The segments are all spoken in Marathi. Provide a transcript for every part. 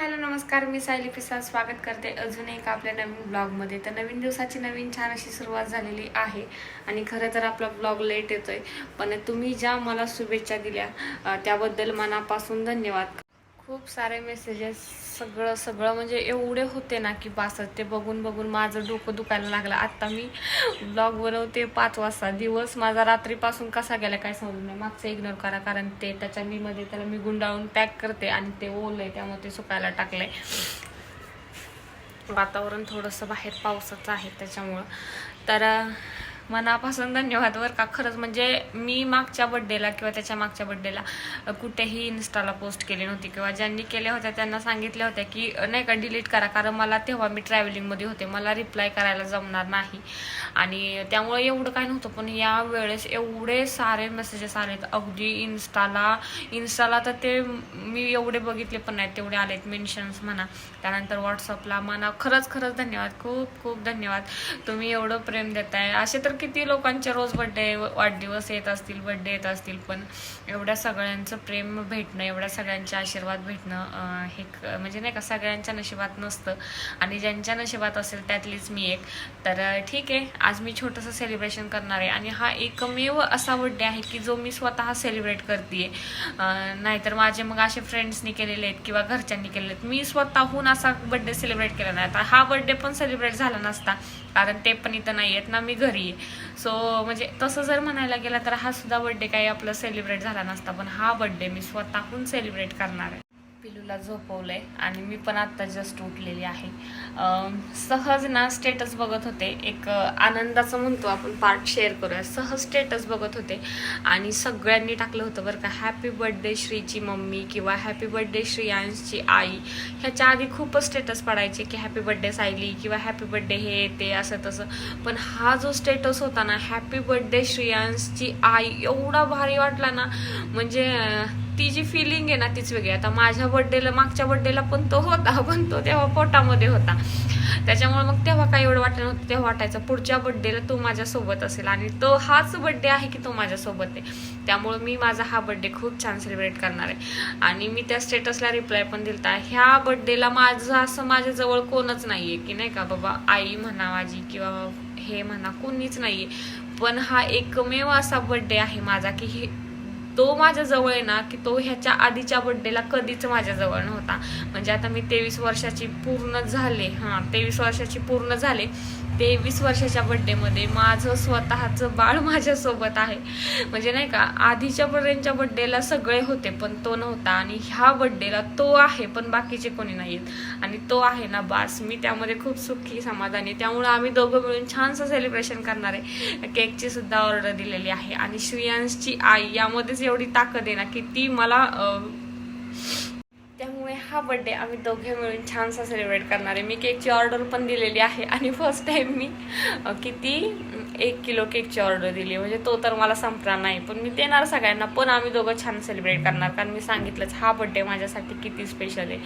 हॅलो नमस्कार मी सायली पिसा स्वागत करते अजून एक आपल्या नवीन ब्लॉगमध्ये. तर नवीन दिवसाची नवीन छान अशी सुरुवात झालेली आहे आणि खरं तर आपला ब्लॉग लेट येतोय. पण तुम्ही ज्या मला शुभेच्छा दिल्या त्याबद्दल मनापासून धन्यवाद. खूप सारे मेसेजेस सगळं सगळं म्हणजे एवढे होते ना की बासत ते बघून बघून माझं डोकं दुखायला लागलं. आत्ता मी ब्लॉग बनवते पाच वाजता. दिवस माझा रात्रीपासून कसा गेला काय समजलं नाही. मागचं इग्नोर करा कारण ते त्याच्या मी मध्ये त्याला मी गुंडाळून पॅक करते आणि ते ओलं आहे त्यामुळे ते सुकायला टाकलंय. वातावरण थोडंसं बाहेर पावसाचं आहे त्याच्यामुळं. तर मनापासून धन्यवाद. वर का खरंच म्हणजे मी मागच्या बड्डेला किंवा त्याच्या मागच्या बड्डेला कुठेही इन्स्टाला पोस्ट केली नव्हती. किंवा ज्यांनी केल्या होत्या त्यांना सांगितल्या होत्या की नाही का डिलीट करा कारण मला तेव्हा मी ट्रॅव्हलिंगमध्ये होते. मला रिप्लाय करायला जमणार नाही. आणि त्यामुळे एवढं काय नव्हतं पण या वेळेस एवढे सारे मेसेजेस आलेत. अगदी इन्स्टाला इन्स्टाला तर ते मी एवढे बघितले पण नाहीत तेवढे आलेत मेन्शन्स म्हणा. त्यानंतर व्हॉट्सअपला म्हणा. खरंच खरंच धन्यवाद. खूप खूप धन्यवाद. तुम्ही एवढं प्रेम देताय. असे तर किती लोकांचे रोज बड्डे वाढदिवस येत असतील बड्डे येत असतील पण एवढ्या सगळ्यांचं प्रेम भेटणं एवढ्या सगळ्यांचे आशीर्वाद भेटणं हे क- म्हणजे नाही का सगळ्यांच्या नशिबात नसतं. आणि ज्यांच्या नशिबात असेल त्यातलीच मी एक. तर ठीक आहे. आज मी छोटंसं सेलिब्रेशन करणार आहे. आणि हा एकमेव असा बड्डे आहे की जो मी स्वतः सेलिब्रेट करते नाहीतर माझे मग असे फ्रेंड्सनी केलेले आहेत किंवा घरच्यांनी केलेले आहेत. मी स्वतःहून असा बड्डे सेलिब्रेट केला नाही. आता हा बड्डे पण सेलिब्रेट झाला नसता. कारण ते पण इथं नाही आहेत ना मी घरी आहे. सो म्हणजे तसं जर म्हणायला गेलं तर हा सुद्धा बड्डे काही आपला सेलिब्रेट झाला नसता. पण हा बड्डे मी स्वतःहून सेलिब्रेट करणार आहे. पिलूला आहे आणि मी पण आत्ता जस्ट उठलेली आहे. सहज ना स्टेटस बघत होते. एक आनंदाचं म्हणतो आपण पार्ट शेअर करूया. सहज स्टेटस बघत होते आणि सगळ्यांनी टाकलं होतं बरं का. हॅपी बर्थडे श्रीची मम्मी किंवा हॅपी बर्थडे श्रीयांशची आई. ह्याच्या आधी खूपच स्टेटस पडायचे की हॅपी बर्थडे सायली किंवा हॅपी बर्थडे हे ते असं तसं. पण हा जो स्टेटस होता ना हॅपी बर्थडे श्रीयांशची आई एवढा भारी वाटला ना. म्हणजे ती जी फिलिंग आहे ना तीच वेगळी. आता माझ्या बर्थडेला मागच्या बर्थडेला पण तो होता पण तो तेव्हा पोटामध्ये होता. त्याच्यामुळे मग तेव्हा काही एवढं वाटलं नव्हतं तेव्हा वाटायचं पुढच्या बर्थडेला तो माझ्यासोबत असेल. आणि तो हाच बर्थडे आहे की तो माझ्यासोबत आहे. त्यामुळे मी माझा हा बर्थडे खूप छान सेलिब्रेट करणार आहे. आणि मी त्या स्टेटसला रिप्लाय पण दिलता. ह्या बर्थडेला माझं असं माझ्याजवळ कोणच नाहीये की नाही का बाबा आई म्हणा माझी किंवा हे म्हणा कोणीच नाहीये. पण हा एकमेव असा बर्थडे आहे माझा की हे तो माझ्याजवळ आहे ना की तो ह्याच्या आधीच्या बड्डेला कधीच माझ्याजवळ नव्हता. म्हणजे आता मी तेवीस वर्षाची पूर्ण झाले हां तेवीस वर्षाची पूर्ण झाले. तेवीस वर्षाच्या बड्डेमध्ये माझं स्वतःचं बाळ माझ्यासोबत आहे. म्हणजे नाही का आधीच्या पर्यंतच्या बड्डेला सगळे होते पण तो नव्हता. आणि ह्या बड्डेला तो आहे पण बाकीचे कोणी नाही आहेत आणि तो आहे ना बास. मी त्यामध्ये खूप सुखी समाधानी त्यामुळे आम्ही दोघं मिळून छानसं सेलिब्रेशन करणार आहे. केकची सुद्धा ऑर्डर दिलेली आहे. आणि श्रियांशची आई यामध्येच एवढी ताकद आहे ना की ती मला हा बड्डे आम्ही दोघे मिळून छानसा सेलिब्रेट करणार आहे. मी केकची ऑर्डर पण दिलेली आहे आणि फर्स्ट टाइम मी किती एक किलो केकची ऑर्डर दिली म्हणजे तो तर मला संपणार नाही पण मी देणार सगळ्यांना पण आम्ही दोघं छान सेलिब्रेट करणार. कारण मी सांगितलंच हा बड्डे माझ्यासाठी किती स्पेशल आहे.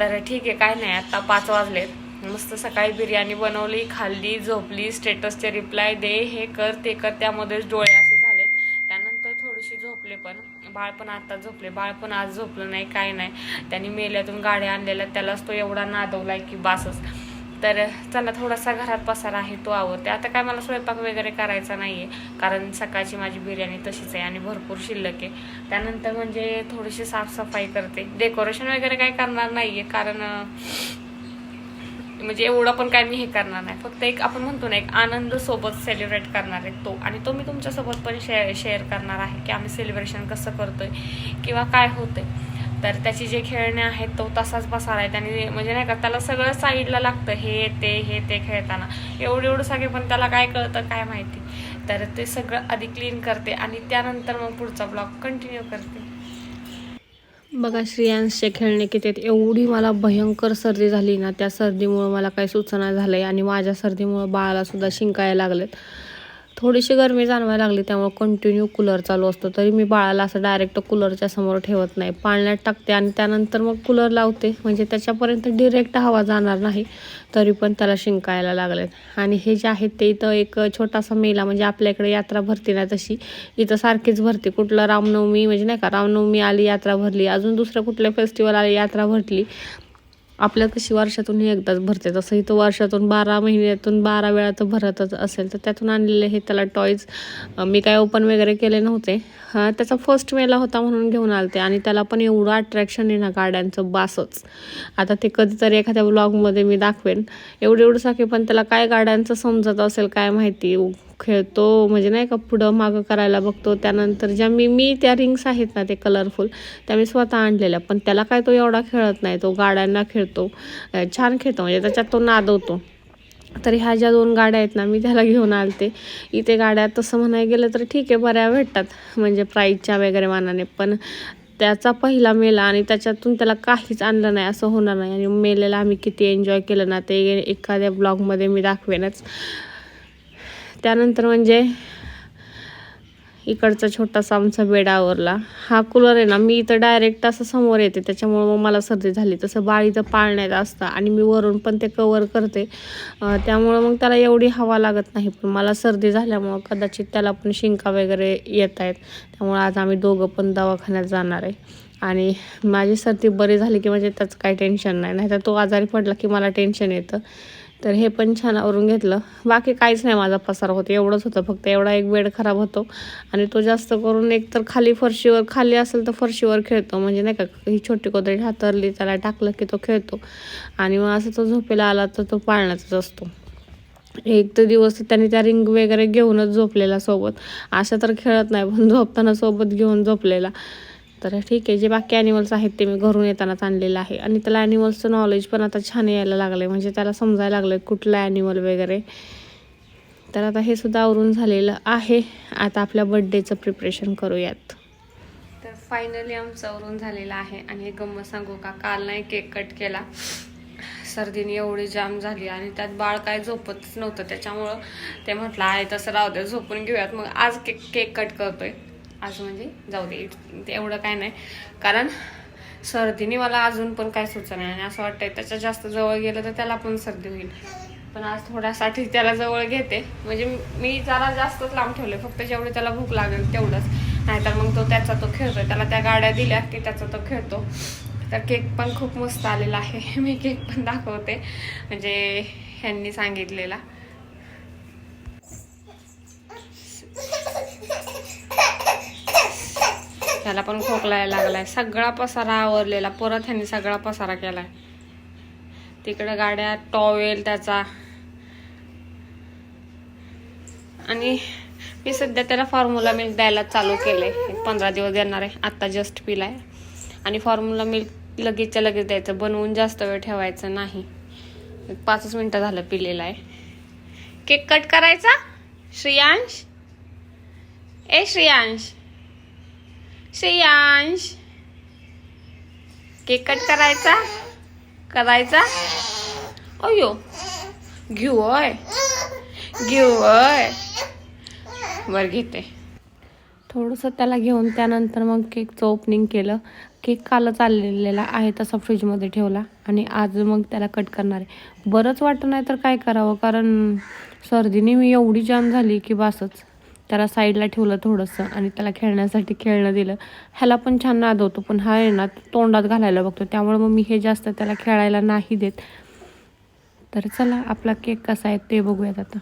तर ठीक आहे काय नाही आता पाच वाजलेत मस्त सकाळी बिर्याणी बनवली खाल्ली झोपली स्टेटसचे रिप्लाय दे हे कर ते कर. त्यामध्येच डोळ्या असे झालेत त्यानंतर थोडीशी झोपले पण बाळ पण आता झोपले. बाळ पण आज झोपलं नाही काय नाही. त्यांनी मेल्यातून गाड्या आणलेल्या त्यालाच तो एवढा नादवलाय की बासच. तर चला थोडासा घरात पसारा आहे तो आवडते आता काय मला स्वयंपाक वगैरे करायचा नाही आहे कारण सकाळची माझी बिर्याणी तशीच आहे आणि भरपूर शिल्लक आहे. त्यानंतर म्हणजे थोडीशी साफसफाई करते. डेकोरेशन वगैरे काही करणार नाही आहे कारण म्हणजे एवढं पण काय मी हे करणार नाही. फक्त एक आपण म्हणतो ना एक आनंद सोबत सेलिब्रेट करणार आहे तो. आणि तो मी तुमच्यासोबत पण शेअर शेअर करणार आहे की आम्ही सेलिब्रेशन कसं करतोय किंवा काय होतंय. तर त्याची जे खेळणे आहेत तो तसाच बसायला आहे. त्याने म्हणजे नाही का त्याला सगळं साईडला लागतं हे ते हे ते खेळताना. एवढं एवढं सगळे पण त्याला काय कळतं काय माहिती. तर ते सगळं आधी क्लीन करते आणि त्यानंतर मग पुढचा ब्लॉग कंटिन्यू करते. बघा श्रेयांशचे खेळणे किती आहेत एवढी मला भयंकर सर्दी झाली ना त्या सर्दीमुळं मला काही सुचना आहे आणि माझ्या सर्दीमुळं बाळाला सुद्धा शिंकायला लागलेत. थोडीशी गरमी जाणवायला लागली त्यामुळे कंटिन्यू कूलर चालू असतो. तरी मी बाळाला असं डायरेक्ट कूलरच्या समोर ठेवत नाही. पाळण्यात टाकते आणि त्यानंतर मग कूलर लावते. म्हणजे त्याच्यापर्यंत डिरेक्ट हवा जाणार नाही तरी पण त्याला शिंकायला लागलेत. आणि हे जे आहेत ते इथं एक छोटासा मेला म्हणजे आपल्या इकडे यात्रा भरती नाही तशी. इथं सारखीच भरती. कुठलं रामनवमी म्हणजे नाही का रामनवमी आली यात्रा भरली. अजून दुसरं कुठलं फेस्टिवल आली यात्रा भरली. आपल्या कशी वर्षातून हे एकदाच भरते. तसंही तो वर्षातून बारा महिन्यातून बारा वेळा तर भरतच असेल तर त्यातून आणलेले हे त्याला टॉईज मी काय ओपन वगैरे केले नव्हते. त्याचा फर्स्ट मेला होता म्हणून घेऊन आलते आणि त्याला पण एवढं अट्रॅक्शन आहे ना गाड्यांचं बासच. आता ते कधीतरी एखाद्या ब्लॉगमध्ये मी दाखवेन. एवढं एवढं साखे पण त्याला काय गाड्यांचं समजत असेल काय माहिती. खेळतो म्हणजे नाही का पुढं मागं करायला बघतो. त्यानंतर ज्या मी मी त्या रिंग्स आहेत ना ते कलरफुल त्या मी स्वतः आणलेल्या. पण त्याला काय तो एवढा खेळत नाही तो गाड्यांना खेळतो. छान खेळतो म्हणजे त्याच्यात तो नादवतो. तरी ह्या ज्या दोन गाड्या आहेत ना मी त्याला घेऊन आलते. इथे गाड्या तसं म्हणायला गेलं तर ठीक आहे बऱ्या भेटतात म्हणजे प्राईजच्या वगैरे मानाने. पण त्याचा पहिला मेला आणि त्याच्यातून त्याला काहीच आणलं नाही असं होणार नाही. आणि मेलेला आम्ही किती एन्जॉय केलं ना ते एखाद्या ब्लॉगमध्ये मी दाखवेनच. त्यानंतर म्हणजे इकडचा छोटासा आमचा बेड आवरला. हा कूलर आहे ना मी इथं डायरेक्ट असं समोर येते. त्याच्यामुळं मग मला सर्दी झाली. तसं बाळ इथं पाळण्यात असतं आणि मी वरून पण ते कवर करते. त्यामुळं मग त्याला एवढी हवा लागत नाही. पण मला सर्दी झाल्यामुळं कदाचित त्याला पण शिंका वगैरे येत आहेत. त्यामुळं आज आम्ही दोघं पण दवाखान्यात जाणार आहे. आणि माझी सर्दी बरी झाली की म्हणजे त्याचं काही टेन्शन नाही. नाहीतर तो आजारी पडला की मला टेन्शन येतं. तर हे पण छान आवरून घेतलं. बाकी काहीच नाही माझा पसार होत एवढंच होतं. फक्त एवढा एक बेड खराब होतो. आणि तो जास्त करून एक तर खाली फरशीवर खाली असेल तर फरशीवर खेळतो. म्हणजे नाही का ही छोटी कोदळी हातरली त्याला टाकलं की तो खेळतो. आणि मग असं तो झोपेला आला तर तो पाळण्याचाच असतो. एक तर दिवस त्याने त्या रिंग वगैरे घेऊनच झोपलेला सोबत. अशा तर खेळत नाही पण झोपताना सोबत घेऊन झोपलेला. तर ठीक आहे जे बाकी ॲनिमल्स आहेत ते मी घरून येतानाच आणलेलं आहे. आणि त्याला ॲनिमल्सचं नॉलेज पण आता छान यायला लागलं आहे म्हणजे त्याला समजायला लागलं आहे कुठलं ॲनिमल वगैरे. तर आता हे सुद्धा आवरून झालेलं आहे. आता आपल्या बड्डेचं प्रिपरेशन करूयात. तर फायनली आमचं आवरून झालेलं आहे. आणि हे गंमत सांगू का? काल नाही केक कट केला. सर्दीने एवढी जाम झाली आणि त्यात बाळ काय झोपतच नव्हतं. त्याच्यामुळं ते म्हटलं आहे तसं राहू दे झोपून घेऊयात. मग आज केक केक कट करतोय. आज म्हणजे जाऊ दे ते एवढं काय नाही. कारण सर्दीने मला अजून पण काय सुचना नाही. आणि असं वाटतंय त्याच्या जास्त जवळ गेलं तर त्याला पण सर्दी होईल. पण आज थोड्यासाठी त्याला जवळ घेते. म्हणजे मी जरा जास्तच लांब ठेवले फक्त जेवढे त्याला भूक लागेल तेवढंच. नाहीतर मग तो त्याचा तो खेळतोय. त्याला त्या गाड्या दिल्या की त्याचा तो खेळतो. तर केक पण खूप मस्त आलेला आहे. मी केक पण दाखवते. म्हणजे ह्यांनी सांगितलेला. त्याला पण खोकलायला लागलाय. सगळा पसारा आवरलेला. परत ह्यांनी सगळा पसारा केलाय. तिकडे गाड्या टॉवेल त्याचा. आणि मी सध्या त्याला फॉर्म्युला मिल्क द्यायला चालू केलंय. एक पंधरा दिवस देणार आहे. आत्ता जस्ट पिलाय. आणि फॉर्म्युला मिल्क लगेचच्या लगेच द्यायचं. बनवून जास्त वेळ ठेवायचं नाही. पाचच मिनटं झालं पिलेलं आहे. केक कट करायचा? श्रेयांश? ए श्रेयांश. श्रेयांश. केक कट करायचा? करायचा? अयो. घेऊ घेऊय घेऊ बर घेते. थोडंसं त्याला घेऊन त्यानंतर मग केकचं ओपनिंग केलं. केक कालच आलेला आहे तसा फ्रीजमध्ये ठेवला आणि आज मग त्याला कट करणार आहे. बरंच वाटत नाही तर काय करावं? कारण सर्दीने मी एवढी जाम झाली की बासच. त्याला साईडला ठेवलं थोडंसं आणि त्याला खेळण्यासाठी खेळणं दिलं. ह्याला पण छान नाद होतो पण हा आहे ना तोंडात घालायला बघतो. त्यामुळे मग मी हे जास्त त्याला खेळायला नाही देत. तर चला आपला केक कसा आहे ते बघूयात आता.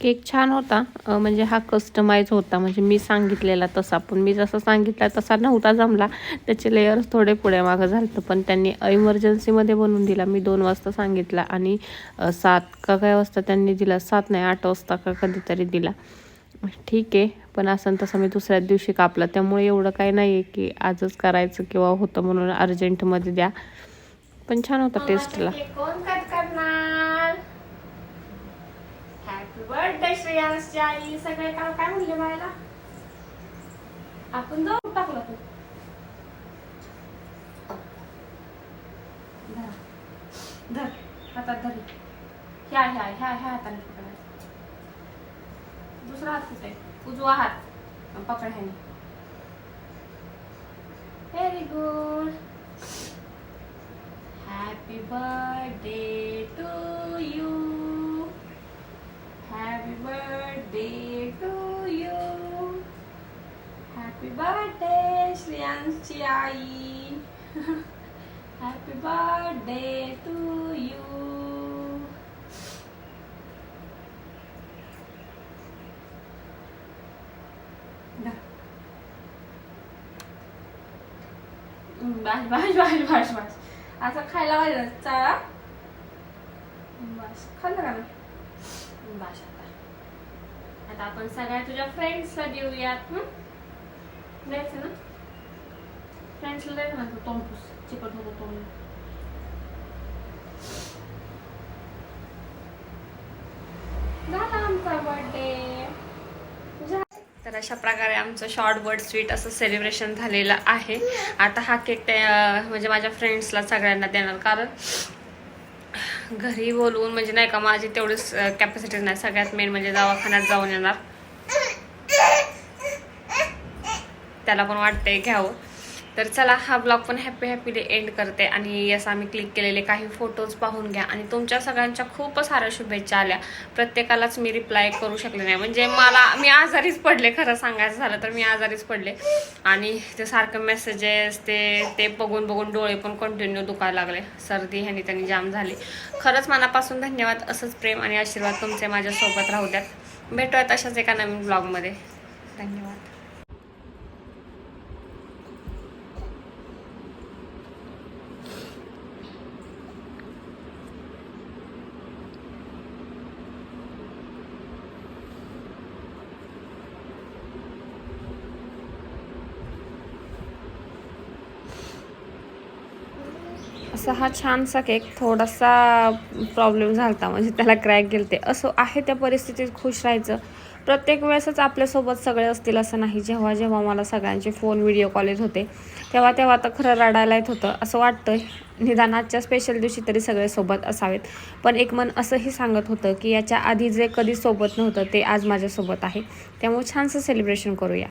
केक छान होता. म्हणजे हा कस्टमाइज होता. म्हणजे मी सांगितलेला तसा. पण मी जसा सांगितला तसा नव्हता जमला. त्याचे लेयर्स थोडे पुढे मागं झालं पण त्यांनी इमर्जन्सीमध्ये बनवून दिला. मी दोन वाजता सांगितला. आणि सात का काय वाजता त्यांनी दिला? सात नाही आठ वाजता का कधीतरी दिला. ठीक आहे. पण असं तसं मी दुसऱ्याच दिवशी कापला. त्यामुळे एवढं काही नाही आहे की आजच करायचं किंवा होतं म्हणून अर्जंटमध्ये द्या. पण छान होता टेस्टला म्हणताय श्रेयांसची आई सगळे काल काय म्हणले मला आपण जाऊ टाकलं तू? धर. हातात धर. ह्या ह्या ह्या ह्या हाताने पकडायचं. दुसरा हात कुठे? उजवा हात. पकड ह्याने. Very good happy birthday to you birthday to you happy birthday श्रेयांशची आई हॅपी बर्थडे टू यू बाश बाश बाश बाश बाश असं खायला पाहिजे चला. बस खाल्लं का नाही बस आता आपण सगळ्या तुझ्या फ्रेंड्सला देऊयात द्यायचं ना? फ्रेंड्सला द्यायचं ना तो तोंडपूस चिकट होतो तोंड झाला आमचा बर्थडे तर अशा प्रकारे आमचं शॉर्ट बर्ड स्वीट असं सेलिब्रेशन झालेलं आहे. आता हा केक म्हणजे माझ्या फ्रेंड्सला सगळ्यांना देणार. कारण घरी बोलवून म्हणजे नाही का माझी तेवढीच कॅपॅसिटी नाही. सगळ्यात मेन म्हणजे दवाखान्यात जाऊन येणार. त्याला पण वाटतंय घ्यावं. तर चला हा ब्लॉग पण हॅपी हॅपीली एंड करते आणि यस आम्ही क्लिक केलेले काही फोटोज पाहून घ्या. आणि तुमच्या सगळ्यांच्या खूप साऱ्या शुभेच्छा आल्या. प्रत्येकालाच मी रिप्लाय करू शकले नाही. म्हणजे मला मी आजारीच पडले खरं सांगायचं झालं तर मी आजारीच पडले. आणि ते सारखं मेसेजेस ते ते बघून बघून डोळे पण कंटिन्यू दुखायला लागले. सर्दी ह्यानी त्यांनी जाम झाली. खरंच मनापासून धन्यवाद असंच प्रेम आणि आशीर्वाद तुमचे माझ्यासोबत राहू द्यात. भेटूयात अशाच एका नवीन ब्लॉगमध्ये धन्यवाद. असा हा छानसा केक थोडासा प्रॉब्लेम झाला होता म्हणजे त्याला क्रॅक गेलते. असं आहे त्या परिस्थितीत खुश राहायचं. प्रत्येक वेळेसच आपल्यासोबत सगळे असतील असं नाही. जेव्हा जेव्हा मला सगळ्यांचे फोन व्हिडिओ कॉल येत होते तेव्हा तेव्हा तर खरं रडायला येत होतं. असं वाटतं निदान आजच्या स्पेशल दिवशी तरी सगळे सोबत असावेत. पण एक मन असंही सांगत होतं की याच्या आधी जे कधी सोबत नव्हतं ते आज माझ्यासोबत आहे. त्यामुळे छानसं सेलिब्रेशन करूया.